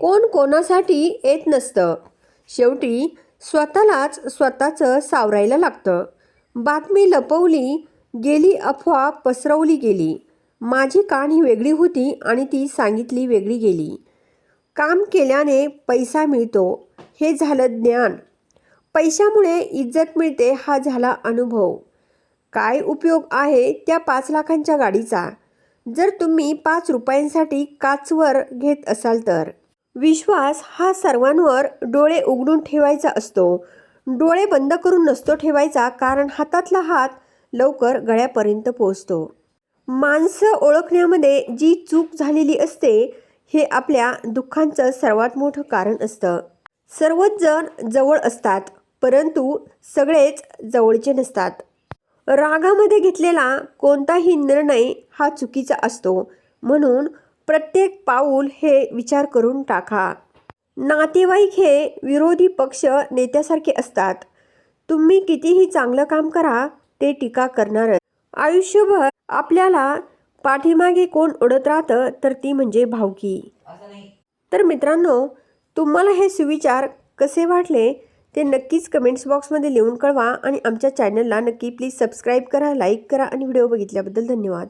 कोण कोणासाठी येत नसतं. शेवटी स्वतःलाच स्वतःचं सावरायला लागतं. बातमी लपवली गेली अफवा पसरवली गेली. माझी कान ही वेगळी होती आणि ती सांगितली वेगळी गेली. काम केल्याने पैसा मिळतो. हे झालं ज्ञान. पैशामुळे इज्जत मिळते हा झाला अनुभव. काय उपयोग आहे त्या पाच लाखांच्या गाडीचा? जर तुम्ही पाच रुपयांसाठी काचवर घेत असाल तर. विश्वास हा सर्वांवर डोळे उघडून ठेवायचा असतो. डोळे बंद करून नसतो ठेवायचा कारण हातातला हात लवकर गळ्यापर्यंत पोहोचतो. माणसं ओळखण्यामध्ये जी चूक झालेली असते हे आपल्या दुःखांचं सर्वात मोठं कारण असतं. सर्वच जण जवळ असतात परंतु सगळेच जवळचे नसतात. रागामध्ये घेतलेला कोणताही निर्णय हा चुकीचा असतो. म्हणून प्रत्येक पाऊल हे विचार करून टाका. नातेवाईक हे विरोधी पक्ष नेत्यासारखे असतात. तुम्ही कितीही चांगलं काम करा ते टीका करणारच. आयुष्यभर आपल्याला पाठीमागे कोण ओढत राहतं तर ती म्हणजे भावकी. तर मित्रांनो तुम्हाला हे सुविचार कसे वाटले ते नक्कीच कमेंट्स बॉक्समध्ये लिहून कळवा आणि आमच्या चॅनलला नक्की प्लीज सबस्क्राईब करा लाईक करा आणि व्हिडिओ बघितल्याबद्दल धन्यवाद.